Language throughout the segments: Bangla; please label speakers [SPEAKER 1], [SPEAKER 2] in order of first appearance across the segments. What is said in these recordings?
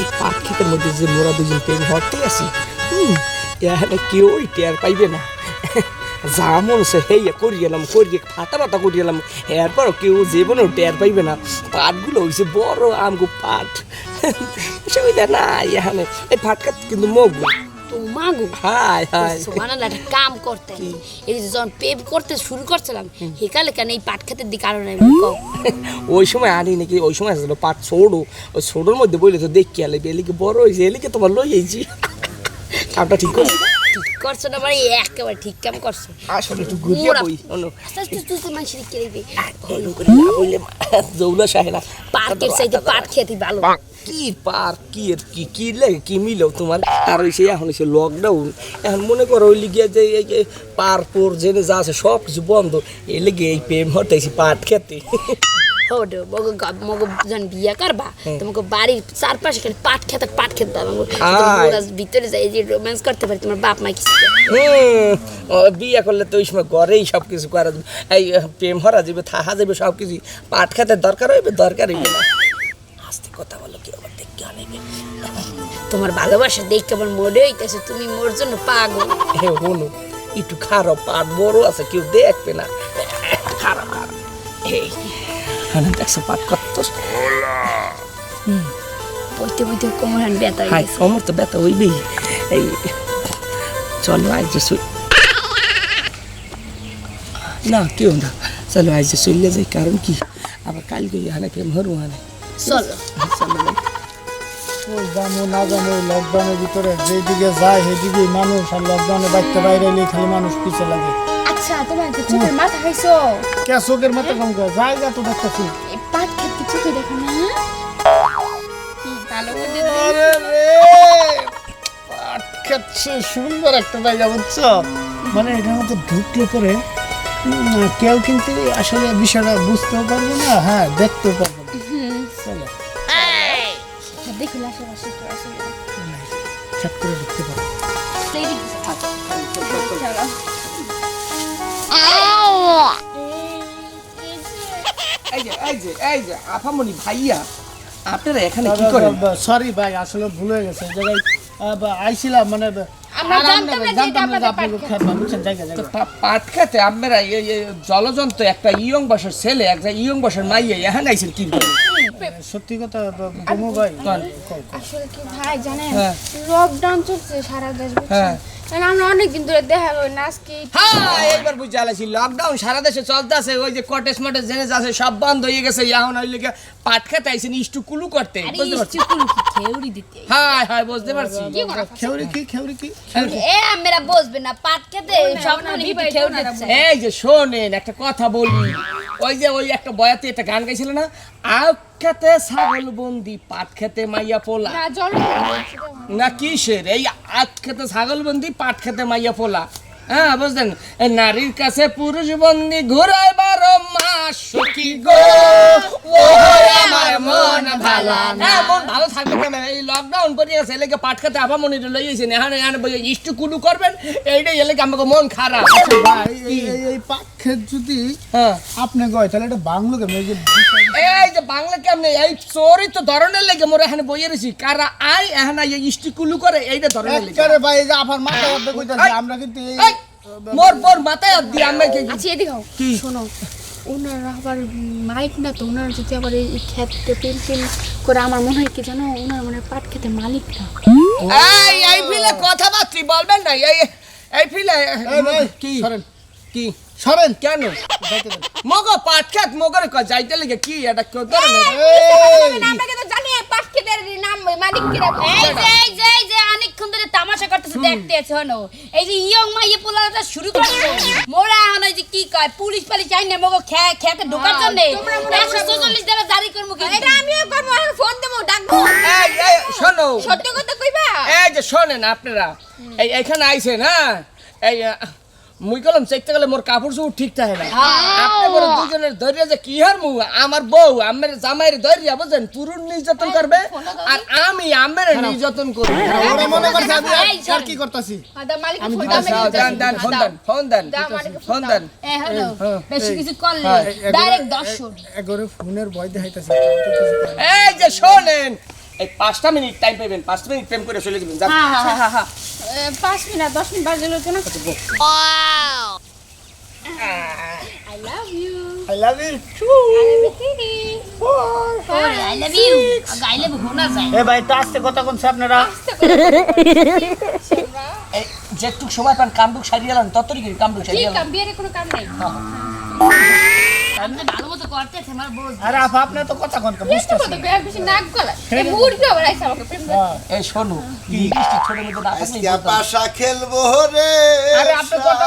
[SPEAKER 1] এই পাট মধ্যে যে মোরা দুজন পেয়ে ঘরতে আছি। হুম এখানে কেউ টের পাইবে না? যা মন সে হেই, করি গেলাম করি ফাটা ফাটা করি গেলাম এরপর কেউ জীবনেও টের পাইবে না। পাটগুলো হয়েছে বড় আমগু পাট। সুবিধা না এখানে। এই ফাটকা কিন্তু মগু।
[SPEAKER 2] তো মাগো।
[SPEAKER 1] হাই হাই
[SPEAKER 2] সোমানাল্লাহ একটা কাম করতে এই যে যখন পেপ করতে শুরু করছিলাম হেকালে কেন এই পাট খেতের দিকে আরও নাই
[SPEAKER 1] ওই সময় আনি নাকি ওই সময় আসলে পাট ছোড়ো। ওই ছোড়োর মধ্যে বললে তো দেখি আলে এলিকে বড় হয়েছে এলিকে তোমার লই আইছি কামটা ঠিক করছি?
[SPEAKER 2] ঠিক করছ না মানে একেবারে ঠিক কাম করছ।
[SPEAKER 1] আসলে একটু ঘুরিয়ে বই অন্য
[SPEAKER 2] আস্তে তুই তো মানুষের কে দিবি।
[SPEAKER 1] হলো করে বললে জৌলা সাহে না
[SPEAKER 2] পার্কের চাইতে পাট খেতে ভালো।
[SPEAKER 1] কি পার কি এর কি কি লাগে কি মিলো তোমার? আর ওই সে এখন সে লকডাউন এখন মনে করো ওই লিগে যে এই যে পারপুর জেনে যা আছে সব কিছু বন্ধ। এই লেগে এই প্রেম হতেছি পাট খেতে।
[SPEAKER 2] হডো মগো মগো বিয়া করবা? তোমাকে বাড়ির চারপাশে খালি পাট খেতে পাট খেতে
[SPEAKER 1] আয়।
[SPEAKER 2] ভিতরে যাই যে রোম্যান্স করতে পারি তোমার বাপ মা
[SPEAKER 1] ও বিয়ে করলে তো ওই সময় ঘরেই সব কিছু করা এই প্রেম হরা যাবে থাহা যাবে সব কিছু পাট খেতে দরকার হইবে দরকার হইবে না। আস্তে কথা বলো কি আবার দেখতে আনাইবে
[SPEAKER 2] তোমার ভালোবাসা দেখে আমার মনে হইতেছে তুমি মোর জন্য পাগল।
[SPEAKER 1] হে হনু একটু খারাপ পাট বড় আছে কেউ দেখবে না। খারাপ খারাপ এই হ্যাঁ দেখছ পাট কত?
[SPEAKER 2] বইতে বইতে কোমর হান ব্যথা হয়ে।
[SPEAKER 1] আমার তো ব্যথা হইবেই। এই চলো আজ শুই না কেউ না। চলো আজ চলে যাই কারণ কি? আবার কালকে হানে প্রেম হরু হানে
[SPEAKER 2] চলো।
[SPEAKER 1] যাই।
[SPEAKER 3] ওই জানো না জানো লকডাউনের ভিতরে যেদিকে যায় সেদিকে মানুষ আর লকডাউনে বাইরে এলে খালি মানুষ পিছে লাগে।
[SPEAKER 4] আচ্ছা তোমার তো চোখের মাথা খাইছো
[SPEAKER 3] কে চোখের মাথা কম করে? জায়গা তো দেখতেছি।
[SPEAKER 4] এই পাট খেতে চোখে দেখো না। ভালো বুদ্ধি
[SPEAKER 3] আরে রে পাট খাচ্ছে সুন্দর একটা জায়গা বুঝছ? মানে এটার মধ্যে ঢুকলে পরে কেউ কিন্তু আসলে বিষয়টা বুঝতেও পারবে না হ্যাঁ দেখতেও পারবে
[SPEAKER 1] এই যে এই যে এই যে আফামনি ভাইয়া আপনারা এখানে কি করেন?
[SPEAKER 3] সরি ভাই আসলে ভুল হয়ে গেছে এই জায়গায় আইছিলাম মানে
[SPEAKER 1] পাট খেতে। আপনারা জলজন্ত একটা ইয়ং বয়সের ছেলে একটা ইয়ং বয়সের মাইয়া এখানে আইছেন কি
[SPEAKER 3] সত্যি কথা ভাই
[SPEAKER 4] আসলে কি ভাই জানেন?
[SPEAKER 1] হ্যাঁ।
[SPEAKER 4] লকডাউন চলছে সারা দেশ
[SPEAKER 1] হ্যাঁ।
[SPEAKER 4] কারণ আমরা অনেকদিন ধরে দেখা করি না আজকে
[SPEAKER 1] হ্যাঁ এইবার বুঝে আলাইছি লকডাউন সারা দেশে চলতে আছে ওই যে কটেজ মটেজ জেনে আছে সব বন্ধ হয়ে গেছে এখন ওই লিগে পাট খেতে আইছেন ইস্টু কুলু করতে বুঝতে পারছি?
[SPEAKER 2] ইস্টুকুলু দিতে?
[SPEAKER 1] হ্যাঁ হ্যাঁ বুঝতে পারছি।
[SPEAKER 3] খেউরি কি খেউরি কি?
[SPEAKER 2] এ আমরা বসবে না পাট খেতে সব মনে
[SPEAKER 1] এই যে শোনেন একটা কথা বলি। ওই যে ওই একটা বয়াতে একটা গান গাইছিল না? আখ খেতে ছাগল বন্দি পাট খেতে মাইয়া পোলা।
[SPEAKER 4] না জল
[SPEAKER 1] না কিসের? এই আখ খেতে ছাগল বন্দি পাট খেতে মাইয়া পোলা হ্যাঁ বুঝলেন? নারীর কাছে পুরুষ বন্দি ঘুরায় বারো মাস সখী গো। ও আমার মন ভালো হ্যাঁ মন ভালো থাকবে কেন? এই লকডাউন পড়ে গেছে এলাকে পাট খেতে আপা মনে লই গেছেন এখানে এখানে ইষ্টু কুলু করবেন এইটাই এলাকে আমাকে মন খারাপ।
[SPEAKER 3] ভাই এই- পাক ক্ষেত যদি
[SPEAKER 1] হ্যাঁ।
[SPEAKER 3] আপনি গয় তাহলে এটা বাংলো কেমন? এই
[SPEAKER 1] এই যে বাংলা কেমনে? এই চরিত্র ধরনের লেগে মোর এখানে বইয়ে রয়েছি। কারা আই এখানে এই ইষ্টি কুলু করে এইটা ধরনের লেগে।
[SPEAKER 3] একেবারে ভাই এই যে আপার মাথা অর্ধেক কইতাছি আমরা কিন্তু এই
[SPEAKER 1] এই, মোর মোর মাথায় আর দিয়ে আমি কি-
[SPEAKER 4] আচ্ছা এদিকে হও।
[SPEAKER 1] কি?
[SPEAKER 4] শোনো ওনারা আবার মালিক না তো ওনারা যদি আবার এই খেতে পেন পেন করে আমার মনে হয় কি জানো ওনার মানে পাট খেতে মালিক না?
[SPEAKER 1] এই এই ফিলে কথাবার্তি বলবেন না এই এই ফিলে
[SPEAKER 3] এই ভাই,
[SPEAKER 1] কি?
[SPEAKER 3] সরেন।
[SPEAKER 1] কি?
[SPEAKER 3] সরেন।
[SPEAKER 1] কেন? মগ পাট খেত মগর ক যাইতে লেগে কি? এটা কেউ
[SPEAKER 3] এই,
[SPEAKER 4] আমরা কিন্তু জানি এই পাট খেতের নাম মালিক কিরা।
[SPEAKER 2] এই যে এই যে এই যে অনেকক্ষণ ধরে তামাশা করতেছে দেখতে আছে হনো এই যে ইয়ং মাইয়ে পোলাটা শুরু করছে। মোরা হন ওই যে কি কয় পুলিশ পালিশ চাই না মগো খে খেতে ঢোকার জন্য। একশো চল্লিশ টাকা জারি করব কিন্তু।
[SPEAKER 4] এটা আমিও করব আর ফোন দেবো ডাকবো।
[SPEAKER 1] এই এই শোনো।
[SPEAKER 4] সত্য কথা কইবা?
[SPEAKER 1] এই যে শোনেন আপনারা। এই এখানে আইছেন হ্যাঁ? এই মুই কলম চাইতে গেলে মোর কাপড় চোপড় ঠিক থাকে না। আপনি বড় দুজনের ধৈর্য যে কি হার মু আমার বউ আমার জামাইয়ের ধৈর্য বুঝছেন? পুরুষ নির্যাতন করবে আর আমি আমার নির্যাতন করব।
[SPEAKER 3] ওরা মনে করছে আমি আর কি করতেছি? আমি
[SPEAKER 1] দেন দেন ফোন দেন ফোন দেন
[SPEAKER 4] ফোন।
[SPEAKER 1] দেন।
[SPEAKER 2] এ হলো
[SPEAKER 3] হ্যাঁ,
[SPEAKER 2] বেশি
[SPEAKER 3] এই,
[SPEAKER 2] কিছু করলে
[SPEAKER 3] হ্যাঁ,
[SPEAKER 2] ডাইরেক্ট দর্শন
[SPEAKER 3] একবারে ফোনের ভয় দেখাইতেছি
[SPEAKER 1] এই যে শোনেন এই পাঁচটা মিনিট টাইম পাবেন পাঁচটা মিনিট প্রেম করে চলে যাবেন।
[SPEAKER 2] হ্যাঁ হ্যাঁ হ্যাঁ হ্যাঁ।
[SPEAKER 4] পাঁচ মিনিট দশ মিনিট বাজে লোক না I love you
[SPEAKER 3] I love you
[SPEAKER 2] ওরে I love you I love হোনা যায়।
[SPEAKER 3] এ ভাই তো আসতে কথা কোনছে আপনারা?
[SPEAKER 1] যেটুক সময় পান কামডুক সারিয়ে এলাম ততই কামডুক
[SPEAKER 4] কি
[SPEAKER 1] সারিয়ে
[SPEAKER 4] কোনো কাম নাই?
[SPEAKER 2] আমি তো ভালো মতো করতেছে আমার বোঝ
[SPEAKER 3] আরে আপা আপনি তো কথা কোন
[SPEAKER 4] বুঝতে বেশি নাক গলা এই মুরগি আবার আইসা আমাকে প্রেম
[SPEAKER 1] এই শোনো কি? মিষ্টি ছোট মধ্যে না থাকলে
[SPEAKER 5] পাশা খেলব রে
[SPEAKER 3] আরে আপনি কথা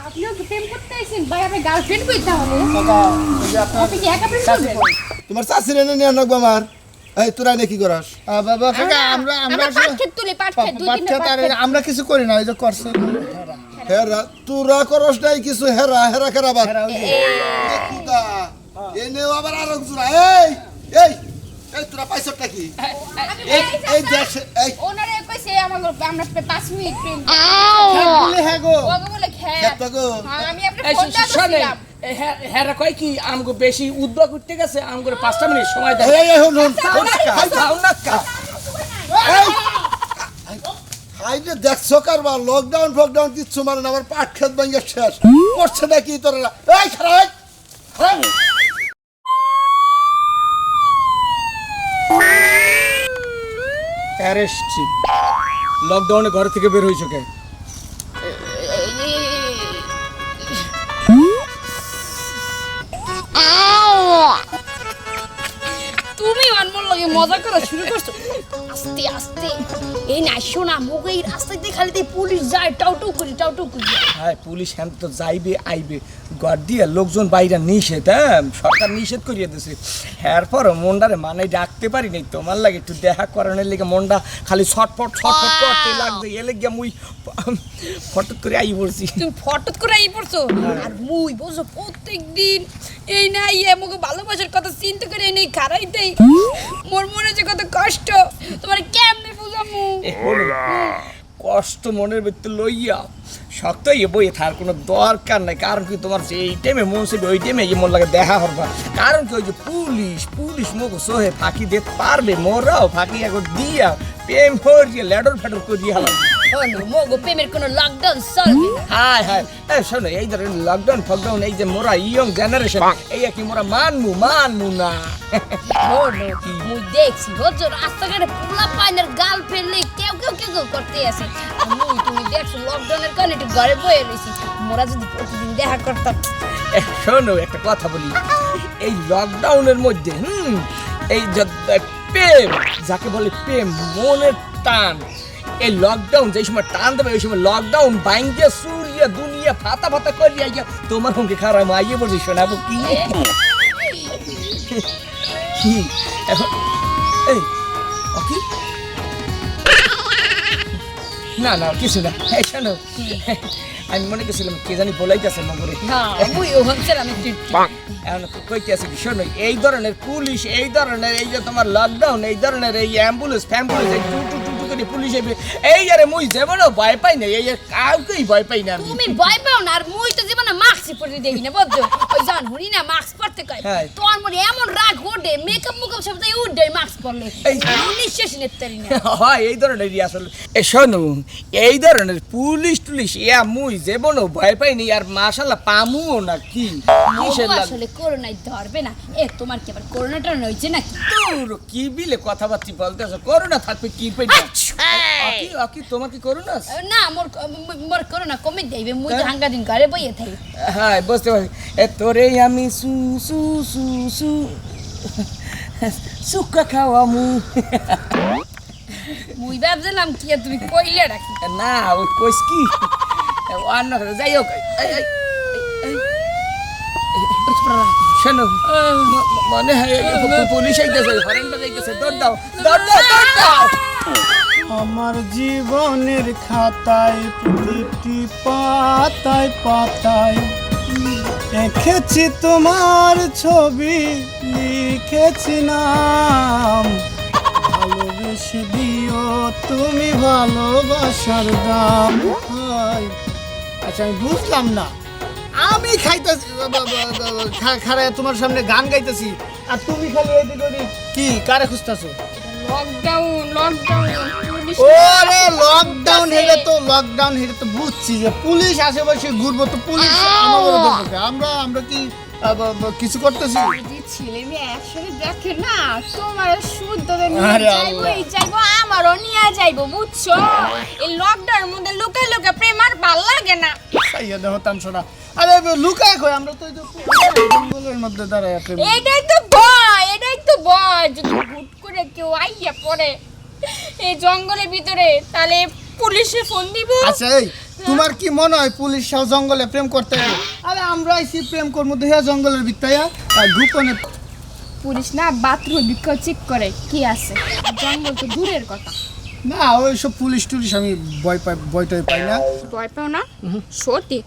[SPEAKER 4] আপনিও কি প্রেম করতে আইছেন ভাই আপনি গার্লফ্রেন্ড কই তাহলে
[SPEAKER 3] কথা ওই যে
[SPEAKER 4] আপনি কি একা প্রেম করবেন?
[SPEAKER 5] তোমার চাষি রেনে নিয়ে আনব আমার এই তোরা নাকি করাস?
[SPEAKER 3] বাবা আমরা আমরা।
[SPEAKER 4] আমরা
[SPEAKER 3] কিছু করি না ওই যে করছে।
[SPEAKER 5] হেরা তোরা করস নাই কিছু হেরা হেরা খেরা বাদ?
[SPEAKER 3] এরা ওই যে-
[SPEAKER 5] খুদা এই নেও আবার আরও জোড়া এই এই এই তোরা পাইছটা কি? এই এই দেখ এই।
[SPEAKER 4] ওনারে কইছে আমার আমরা পাঁচ মিনিট প্রেম
[SPEAKER 3] খেত বলে হ্যাঁ গো।
[SPEAKER 4] ওকে বলে খেত।
[SPEAKER 5] খেত গো।
[SPEAKER 4] আমি আপনার
[SPEAKER 1] এই
[SPEAKER 4] ফোনটা দিছিলাম
[SPEAKER 1] হ্যাঁ কয় কি আমগো বেশি উদ্যোগ করতে গেছে আমগো পাঁচটা মিনিট সময় দেয়
[SPEAKER 5] এই
[SPEAKER 1] না কা
[SPEAKER 5] যে দেখছ কারবার লকডাউন ফকডাউন, কিচ্ছু মানে আমার পাট খেত ভাঙ্গে শেষ। করছে নাকি তোরা? এই খারাপ
[SPEAKER 1] অ্যারেস্ট লকডাউনে ঘর থেকে বের হয়েছে কে?
[SPEAKER 2] মজা করা শুরু করছ? আস্তে আস্তে। এই না শোনা মুখে এই খালি দিয়ে পুলিশ যায় করি করি।
[SPEAKER 1] হ্যাঁ পুলিশ হ্যান তো যাইবে আইবে। গড় দিয়ে লোকজন বাইরে নিষেধ হ্যাঁ? সরকার নিষেধ করিয়ে দিছে। হ্যার পর মন্ডারে মানে ডাকতে পারি নাই তোমার লাগে একটু দেখা করানোর লেগে মন্ডা খালি ছটফট ছটফট করতে লাগছে। এ লেগে মুই ফটক করে আই পড়ছি।
[SPEAKER 2] তুমি ফটোত করে আই পড়ছো? আর মুই বুঝো প্রত্যেক দিন এই না ইয়ে মুখে ভালোবাসার কথা চিন্তা করে এই নেই মোর মনে যে কত কষ্ট। তোমার কেমনে বুঝামু
[SPEAKER 1] কষ্ট মনের ভিতরে লইয়া শক্ত ইয়ে বইয়ে থার কোনো দরকার নাই কারণ কি তোমার যে এই টাইমে মন চাইবে ওই টাইমে ইয়ে মন লাগে দেখা হরবা কারণ কি ওই যে পুলিশ পুলিশ মুখ সোহে ফাঁকি দিতে পারবে মোরাও ফাঁকি এখন দিয়া প্রেম করিয়ে লেডর ফেডর করিয়ে হালাম।
[SPEAKER 2] মগো প্রেমের কোনো লকডাউন চলবে
[SPEAKER 1] হাই হাই শোনো এই ধরেন লকডাউন ফকডাউন এই যে মোরা ইয়ং জেনারেশন এই কি মোরা মানমু মানমু না।
[SPEAKER 2] মুই দেখছি বুঝছ রাস্তাঘাটে পোলা পাইনের গাল ফেললে কেউ কেউ কেউ কেউ করতে আসে মুই তুমি দেখছ লকডাউনের কারণে একটু ঘরে বয়ে রয়েছি মোরা যদি প্রতিদিন দেখা করতাম।
[SPEAKER 1] শোনো একটা কথা বলি। এই লকডাউনের মধ্যে হুম এই যে- প্রেম যাকে বলে প্রেম মনের টান এই লকডাউন যে সময় টান দেবে ওই সময় লকডাউন বাইঙ্গে সুরিয়া দুনিয়া ফাতা ফাতা করিয়া ইয়া তোমার সঙ্গে খারাপ আইয়ে বলছি শোনাবো কি? কি? এখন এই ও না না কিছু না। এই শোনো। আমি মনে করছিলাম কে জানি বলাইতেছে মগরে। এখন কইতে আছে কি শোনো এই ধরনের পুলিশ এই ধরনের এই যে তোমার লকডাউন এই ধরনের এই অ্যাম্বুলেন্স ফ্যাম্বুলেন্স এই টু টু টু করে, পুলিশ এই আরে মুই যেমন ভয় পাই না এই কাউকেই ভয় পাই না
[SPEAKER 2] তুমি ভয় পাও না, আর মুই তো জীবনে মাস্কই পরে দেখি না বুঝছ ওই জান হুনি না মাস্ক পরতে কয়?
[SPEAKER 1] হ্যাঁ।
[SPEAKER 2] তোর মনে এমন রাগ ওঠে মেকআপ মুকআপ সব তাই উঠে মাস্ক পরলে।
[SPEAKER 1] এই-
[SPEAKER 2] নিঃশ্বাস নেতারি না।
[SPEAKER 1] হয় এই ধরনের আসলে। এ শোনো এই ধরনের পুলিশ টুলিশ ইয়া মুই যেমন ভয় পাই নি আর মাশাল্লাহ পামুও না কি?
[SPEAKER 2] আসলে করোনায় ধরবে না। এ তোমার কি আবার করোনাটা হয়েছে নাকি?
[SPEAKER 1] তোর কি বিলে কথাবার্তি বলতে করোনা থাকবে কি পেটে? অকি অকি তোমার কি করোনা
[SPEAKER 2] না মোর মোর করোনা কমে যাইবে মুই তো হাঙ্গা দিন ঘরে বইয়ে থাকি।
[SPEAKER 1] হ্যাঁ বুঝতে পারছি। এ তোরে আমি সু সু সু সু সুকা খাওয়া মু
[SPEAKER 2] মুই ভাবছিলাম কি তুমি কইলে রাখি
[SPEAKER 1] না ওই কইস কি? অন্য যাই হোক। শোনো মনে হয় পুলিশ আইতেছে হরেনটা যাইতেছে। দৌড় দাও দৌড় দাও দৌড় দাও।
[SPEAKER 3] আমার জীবনের খাতায় প্রতিটি পাতায় পাতায় এঁকেছি তোমার ছবি লিখেছি নাম ভালোবেসে দিও তুমি ভালোবাসার দাম। আচ্ছা আমি বুঝলাম না। আমি খাইতেছি খারায় তোমার সামনে গান গাইতেছি, আর তুমি খালি এদিক কি? কারে খুঁজতেছো?
[SPEAKER 4] লকডাউন লকডাউন
[SPEAKER 3] ওরে লকডাউন হেলে তো লকডাউন হেলে তো বুঝছি যে পুলিশ আশেপাশে ঘুরবো তো পুলিশ আমাদের আমরা আমরা কি কিছু করতেছি?
[SPEAKER 4] ছেলে মেয়ে একসাথে দেখে না তোমার শুদ্ধ যাইবো এই যাইবো আমারও নিয়ে যাইবো বুঝছ? এই লকডাউনের মধ্যে লুকে লুকে প্রেম আর ভালো লাগে না।
[SPEAKER 3] সাইয়া দেখো তামসোনা আরে লুকায় কই? আমরা তো এই জঙ্গলের মধ্যে দাঁড়ায় একটা
[SPEAKER 4] এটাই তো ভয় এটাই তো ভয় যদি হুট করে কেউ আইয়া পড়ে। এই জঙ্গলের ভিতরে তাহলে পুলিশে ফোন দিব।
[SPEAKER 3] আচ্ছা এই তোমার কি মনে হয় পুলিশ সহ জঙ্গলে প্রেম করতে হবে আরে আমরা আইছি প্রেম করব দেখিয়া জঙ্গলের ভিতরে আর গোপনে
[SPEAKER 4] পুলিশ না বাথরুম বিক্ষো চেক করে কি আছে। জঙ্গল তো দূরের কথা।
[SPEAKER 3] না ওইসব পুলিশ টুলিশ আমি ভয় পাই ভয়টাই পাই না।
[SPEAKER 4] ভয় পাও না? সত্যি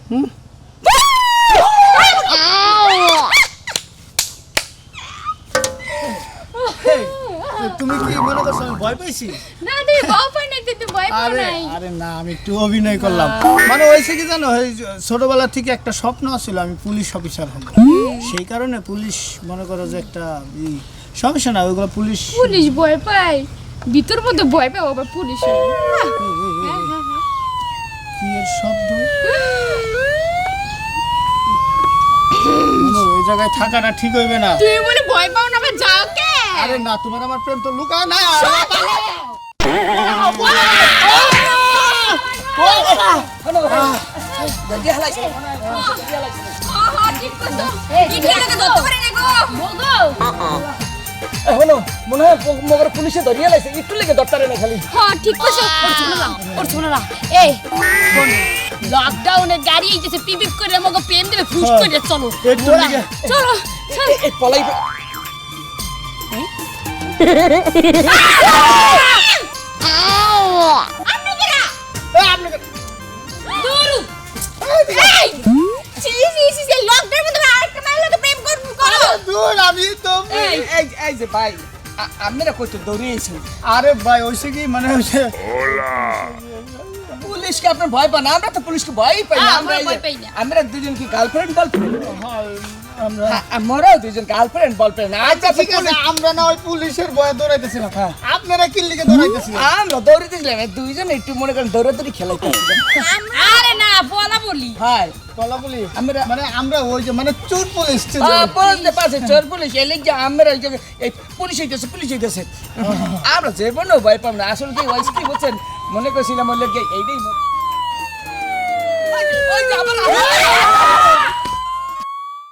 [SPEAKER 3] এই, তুমি কি মনে
[SPEAKER 4] না তুই ভয় পাই না তুই ভয়
[SPEAKER 3] আরে
[SPEAKER 4] নাই।
[SPEAKER 3] আরে না আমি একটু অভিনয় করলাম। মানে কি জানো যে ছোটবেলা থেকে একটা স্বপ্ন ছিল আমি পুলিশ অফিসার হব। সেই কারণে পুলিশ মনে করো যে একটা সমস্যা না ওইগুলো পুলিশ
[SPEAKER 4] পুলিশ ভয় পায়। ভিতর মধ্যে ভয় পায় আবার পুলিশ
[SPEAKER 3] কি এর শব্দ? মনে ওই জায়গায় থাকাটা ঠিক হইবে না।
[SPEAKER 4] তুই বলে ভয় পাও না আবার যাও কে?
[SPEAKER 3] আরে না তোমার আমার প্রেম তো লুকায় না।
[SPEAKER 1] এখনও মনে হয় মগর পুলিশে ধরিয়ে লাইছে। একটু লেগে দরকারে না খালি।
[SPEAKER 2] হ্যাঁ ঠিক কইছো। ওর শোনো না ওর শোনো না। এই লকডাউনে গাড়ি এইতেছে পিপিপ করে আমাকে প্রেম দেবে ফুস
[SPEAKER 3] হ্যাঁ।
[SPEAKER 2] করে চলো।
[SPEAKER 1] এই পলাই
[SPEAKER 2] দৌড়ু এই সি সি সি সি লকডাউনের মধ্যে আরেকটা মেয়ের লোকে প্রেম করব করো
[SPEAKER 3] দূর আমি তো
[SPEAKER 1] এই এই এই যে ভাই আ- আপনারা কইতো দৌড়িয়েছেন
[SPEAKER 3] আরে ভাই হয়েছে কি মানে হয়েছে
[SPEAKER 1] পুলিশকে আপনার ভয় পান আমরা তো পুলিশকে ভয়ই পাই না
[SPEAKER 2] হ্যাঁ,
[SPEAKER 1] আমরা
[SPEAKER 2] আমরা
[SPEAKER 1] এই
[SPEAKER 2] ভয়
[SPEAKER 1] যে-
[SPEAKER 2] পাই না।
[SPEAKER 1] আমরা দুজন কি গার্লফ্রেন্ড বলফ্রেন্ড
[SPEAKER 3] আমরা
[SPEAKER 1] আমরাও দুজন গার্লফ্রেন্ড বলফ্রেন্ড
[SPEAKER 3] আচ্ছা ঠিক আছে। আমরা না ওই পুলিশের ভয়ে দৌড়াইতেছিলাম। আপনারা কি লিগে দৌড়াইতেছিলেন?
[SPEAKER 1] আমরা দৌড়ে দিয়েছিলাম দুইজন একটু মনে করেন দৌড়াদৌড়ি খেলাইতেছিলাম
[SPEAKER 2] আরে না বলা বলি।
[SPEAKER 3] পুলিশ
[SPEAKER 1] আমরা
[SPEAKER 3] মানে আমরা ওই যে মানে চোর পুলিশ ছিল।
[SPEAKER 1] আহ, চোর পুলিশ। এলে যে আমরা ওই যে এই পুলিশ হইতেছে পুলিশ হইতেছে। আমরা যে কোনো ভয় পাব না। আসলে কি ওই কি বলছেন মনে করছিলাম ওই লোক এইটাই ওই যে আবার-